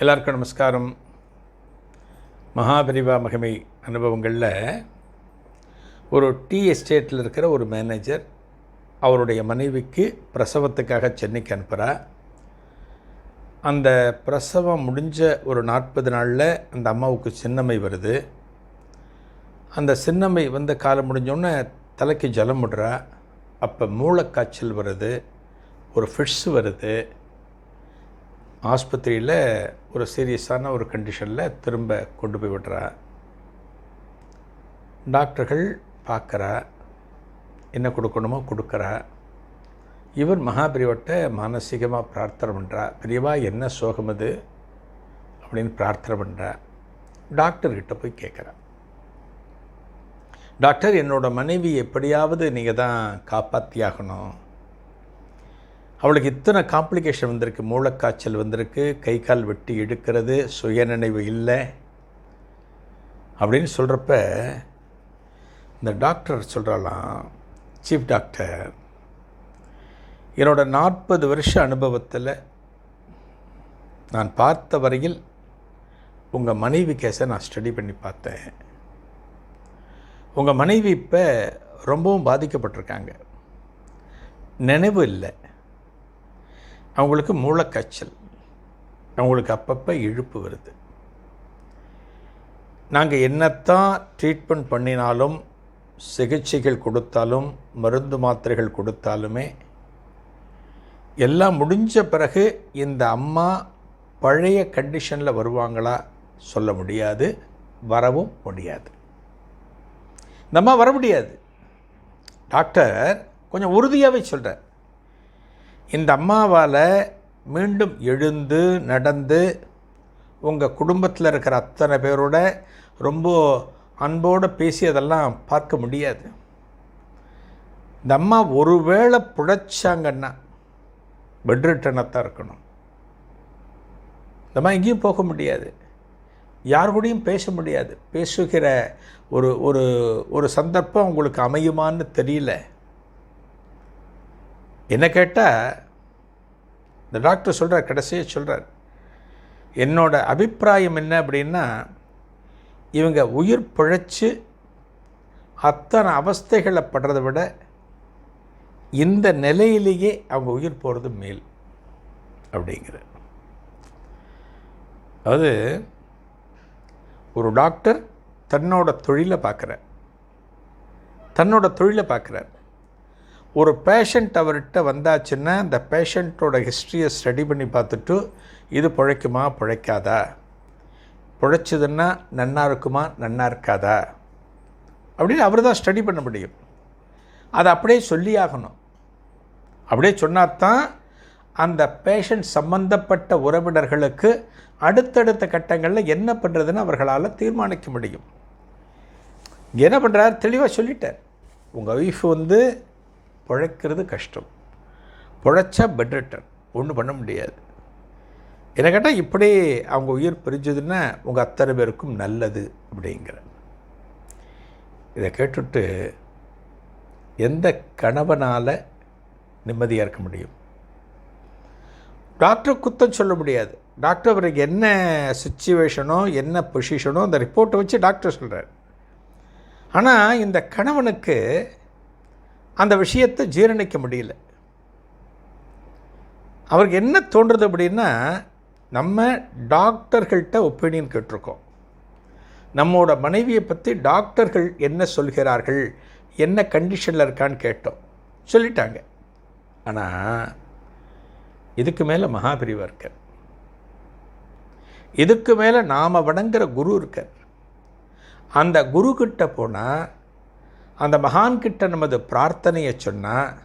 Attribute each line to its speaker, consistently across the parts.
Speaker 1: எல்லாருக்கும் நமஸ்காரம். மகாபரிவா மகிமை அனுபவங்களில் ஒரு டீ எஸ்டேட்டில் இருக்கிற ஒரு மேனேஜர் அவருடைய மனைவிக்கு பிரசவத்துக்காக சென்னைக்கு அனுப்புகிறா அந்த பிரசவம் முடிஞ்ச ஒரு நாற்பது நாளில் அந்த அம்மாவுக்கு சின்னம்மை வருது. அந்த சின்னம்மை வந்த காலம் முடிஞ்சோடனே தலைக்கு ஜலம் விடுறா. அப்போ மூளைக்காய்ச்சல் வருது. ஒரு ஃபிட்ஸ் வருது. ஆஸ்பத்திரியில் ஒரு சீரியஸான ஒரு கண்டிஷனில் திரும்ப கொண்டு போய் விடுறா. டாக்டர்கள் பார்க்குறா என்ன கொடுக்கணுமோ கொடுக்குறா. இவர் மகாபிரிவட்ட மானசீகமாக பிரார்த்தனை பண்ணுறா பெரியவா என்ன சோகம் அது? அப்படின்னு பிரார்த்தனை பண்ணுறா டாக்டர்கிட்ட போய் கேட்குறா டாக்டர் என்னோடய மனைவி எப்படியாவது நீங்கள் தான் காப்பாற்றியாகணும் அவளுக்கு இத்தனை காம்ப்ளிகேஷன் வந்திருக்கு. மூளைக்காய்ச்சல் வந்திருக்கு. கை கால் வெட்டி எடுக்கிறது சுயநினைவு இல்லை. அப்படின்னு சொல்கிறப்ப இந்த டாக்டர் சொல்கிறாலாம் சீஃப் டாக்டர் என்னோடய நாற்பது வருஷ அனுபவத்தில் நான் பார்த்த வரையில் உங்கள் மனைவி கேஸை நான் ஸ்டடி பண்ணி பார்த்தேன். உங்கள் மனைவி இப்போ ரொம்பவும் பாதிக்கப்பட்டிருக்காங்க. நினைவு இல்லை. அவங்களுக்கு மூளைக்காய்ச்சல். அவங்களுக்கு அப்பப்போ இழுப்பு வருது. நாங்கள் என்னத்தான் ட்ரீட்மெண்ட் பண்ணினாலும் சிகிச்சைகள் கொடுத்தாலும் மருந்து மாத்திரைகள் கொடுத்தாலுமே எல்லாம் முடிஞ்ச பிறகு இந்த அம்மா பழைய கண்டிஷனில் வருவாங்களா சொல்ல முடியாது வரவும் முடியாது. இந்த அம்மா வர முடியாது. டாக்டர் கொஞ்சம் உறுதியாகவே சொல்கிறார் இந்த அம்மாவால் மீண்டும் எழுந்து நடந்து உங்கள் குடும்பத்தில் இருக்கிற அத்தனை பேரோட ரொம்ப அன்போடு பேசி அதெல்லாம் பார்க்க முடியாது. இந்த அம்மா ஒருவேளை பிழைச்சாங்கன்னா பெட்ரிட்டனத்தான் இருக்கணும். இந்த அம்மா எங்கேயும் போக முடியாது. யார் கூடயும் பேச முடியாது. பேசுகிற ஒரு ஒரு ஒரு சந்தர்ப்பம் உங்களுக்கு அமையுமான்னு தெரியல. என்ன கேட்டால் இந்த டாக்டர் சொல்கிறார் கடைசியாக சொல்கிறார் என்னோட அபிப்பிராயம் என்ன அப்படின்னா இவங்க உயிர் பிழைச்சி அத்தனை அவஸ்தைகளை படுறதை விட இந்த நிலையிலேயே அவங்க உயிர் போகிறது மேல் அப்படிங்கிற அதாவது ஒரு டாக்டர் தன்னோட தொழிலை பார்க்குறார். தன்னோட தொழிலை பார்க்குறார். ஒரு பேஷண்ட் அவர்கிட்ட வந்தாச்சுன்னா அந்த பேஷண்ட்டோட ஹிஸ்ட்ரியை ஸ்டடி பண்ணி பார்த்துட்டு இது பிழைக்குமா பிழைக்காதா? பிழைச்சதுன்னா நன்னா இருக்குமா நன்னா இருக்காதா? அப்படின்னு அவர் தான் ஸ்டடி பண்ண முடியும். அதை அப்படியே சொல்லியாகணும் அப்படியே சொன்னாதான் அந்த பேஷண்ட் சம்பந்தப்பட்ட உறவினர்களுக்கு அடுத்தடுத்த கட்டங்களில் என்ன பண்ணுறதுன்னு அவர்களால் தீர்மானிக்க முடியும். என்ன பண்ணுறார் தெளிவாக சொல்லிட்டார். உங்கள் ஒய்ஃப் வந்து பிழைக்கிறது கஷ்டம். பிழைச்சா பெட் ரிட்டர்ன் ஒன்றும் பண்ண முடியாது. என்ன கேட்டால் இப்படி அவங்க உயிர் பிரிஞ்சதுன்னா உங்கள் அத்தனை பேருக்கும் நல்லது அப்படிங்கிற. இதை கேட்டுட்டு எந்த கணவனால் நிம்மதியாக இருக்க முடியும்? டாக்டர் குத்தம் சொல்ல முடியாது. டாக்டர் அவருக்கு என்ன சுச்சுவேஷனோ என்ன பொசிஷனோ அந்த ரிப்போர்ட்டை வச்சு டாக்டர் சொல்கிறார் ஆனால் இந்த கணவனுக்கு அந்த விஷயத்தை ஜீரணிக்க முடியல. அவருக்கு என்ன தோன்றுறது அப்படின்னா நம்ம டாக்டர்கள்ட்ட ஒப்பீனியன் கேட்டிருக்கோம். நம்மோட மனைவியை பற்றி டாக்டர்கள் என்ன சொல்கிறார்கள் என்ன கண்டிஷனில் இருக்கான்னு கேட்டோம். சொல்லிட்டாங்க. ஆனால் இதுக்கு மேலே மகாபிரிவா இருக்கார். இதுக்கு மேலே நாம் வணங்குற குரு இருக்கார். அந்த குரு கிட்ட போனால் அந்த மகான்கிட்ட நமது பிரார்த்தனையை சொன்னால்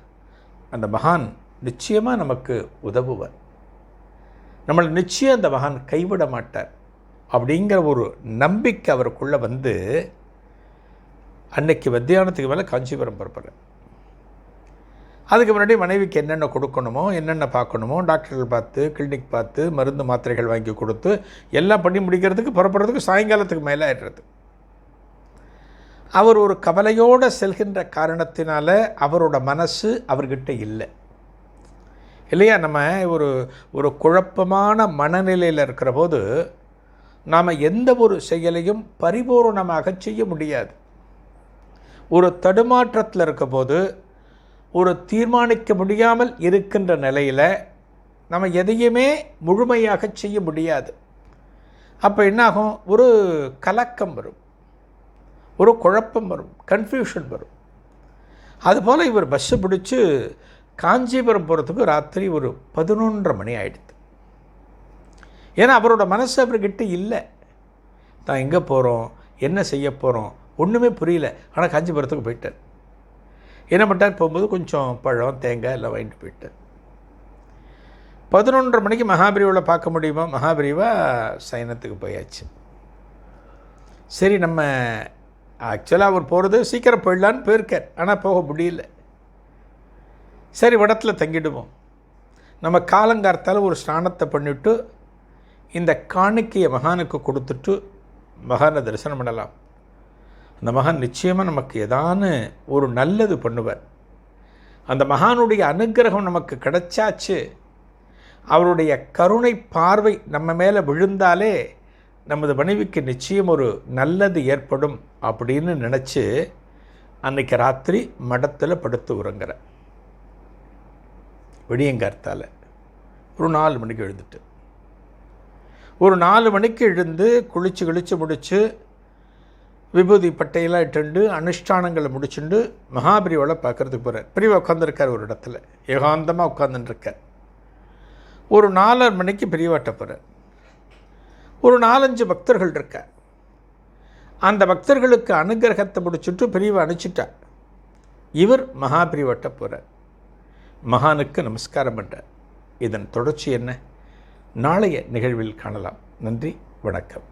Speaker 1: அந்த மகான் நிச்சயமாக நமக்கு உதவுவார். நம்மளை நிச்சயம் அந்த மகான் கைவிட மாட்டார் அப்படிங்கிற ஒரு நம்பிக்கை அவருக்குள்ளே வந்து அன்னைக்கு மத்தியானத்துக்கு மேலே காஞ்சிபுரம் புறப்படுறேன் அதுக்கு முன்னாடி மனைவிக்கு என்னென்ன கொடுக்கணுமோ என்னென்ன பார்க்கணுமோ டாக்டர்கள் பார்த்து கிளினிக் பார்த்து மருந்து மாத்திரைகள் வாங்கி கொடுத்து எல்லாம் பண்ணி முடிக்கிறதுக்கு புறப்படுறதுக்கு சாயங்காலத்துக்கு மேலே ஆயிடுறது. அவர் ஒரு கவலையோடு செல்கின்ற காரணத்தினால அவரோட மனசு அவர்கிட்ட இல்லை. இல்லையா? நம்ம ஒரு ஒரு குழப்பமான மனநிலையில் இருக்கிற போது நாம் எந்த ஒரு செயலையும் பரிபூர்ணமாக செய்ய முடியாது. ஒரு தடுமாற்றத்தில் இருக்க போது ஒரு தீர்மானிக்க முடியாமல் இருக்கின்ற நிலையில் நம்ம எதையுமே முழுமையாக செய்ய முடியாது. அப்போ என்னாகும்? ஒரு கலக்கம் வரும். ஒரு குழப்பம் வரும் கன்ஃபியூஷன் வரும். அதுபோல் இவர் பஸ்ஸை பிடிச்சி காஞ்சிபுரம் போகிறதுக்கு ராத்திரி ஒரு பதினொன்றரை மணி ஆகிடுது ஏன்னா அவரோட மனசு அவர்கிட்ட இல்லை. தான் எங்கே போகிறோம் என்ன செய்ய போகிறோம் ஒன்றுமே புரியல. ஆனால் காஞ்சிபுரத்துக்கு போயிட்டார். என்ன பண்ணார் போகும்போது கொஞ்சம் பழம் தேங்காய் எல்லாம் வாங்கிட்டு போயிட்டார். பதினொன்றரை மணிக்கு மகாபிரிவில் பார்க்க முடியுமா? மகாபிரிவா சைனத்துக்கு போயாச்சு. சரி நம்ம ஆக்சுவலாக அவர் போகிறது சீக்கிரம் போயிடலான்னு போயிருக்கார். ஆனால் போக முடியல. சரி வடத்தில் தங்கிடுவோம். நம்ம காலங்கார்த்தால் ஒரு ஸ்நானத்தை பண்ணிவிட்டு இந்த காணிக்கையை மகானுக்கு கொடுத்துட்டு மகானை தரிசனம் பண்ணலாம். அந்த மகான் நிச்சயமாக நமக்கு ஏதானு ஒரு நல்லது பண்ணுவார். அந்த மகானுடைய அனுக்கிரகம் நமக்கு கிடைச்சாச்சு. அவருடைய கருணை பார்வை நம்ம மேலே விழுந்தாலே நமது மனைவிக்கு நிச்சயம் ஒரு நல்லது ஏற்படும் அப்படின்னு நினச்சி அன்னைக்கு ராத்திரி மடத்தில் படுத்து உறங்குற விடியங்கார்த்தால் ஒரு நாலு மணிக்கு எழுந்துட்டு. ஒரு நாலு மணிக்கு எழுந்து குளித்து கிழித்து முடித்து விபூதி பட்டையெல்லாம் இட்டுண்டு அனுஷ்டானங்களை முடிச்சுண்டு மகாபிரியோட பார்க்கறதுக்கு போகிறார் பிரிவா உட்காந்துருக்கார் ஒரு இடத்துல. ஏகாந்தமாக உட்காந்துட்டுருக்கார் ஒரு நாலரை மணிக்கு பிரிவாட்ட போகிறார் ஒரு நாலஞ்சு பக்தர்கள் இருக்கார். அந்த பக்தர்களுக்கு அனுகிரகத்தை முடிச்சுட்டு பிரிவை அனுப்பிச்சிட்டார். இவர் மகாபிரிவட்ட போகிறார் மகானுக்கு நமஸ்காரம் பண்ணுறார் இதன் தொடர்ச்சி என்ன? நாளைய நிகழ்வில் காணலாம். நன்றி வணக்கம்.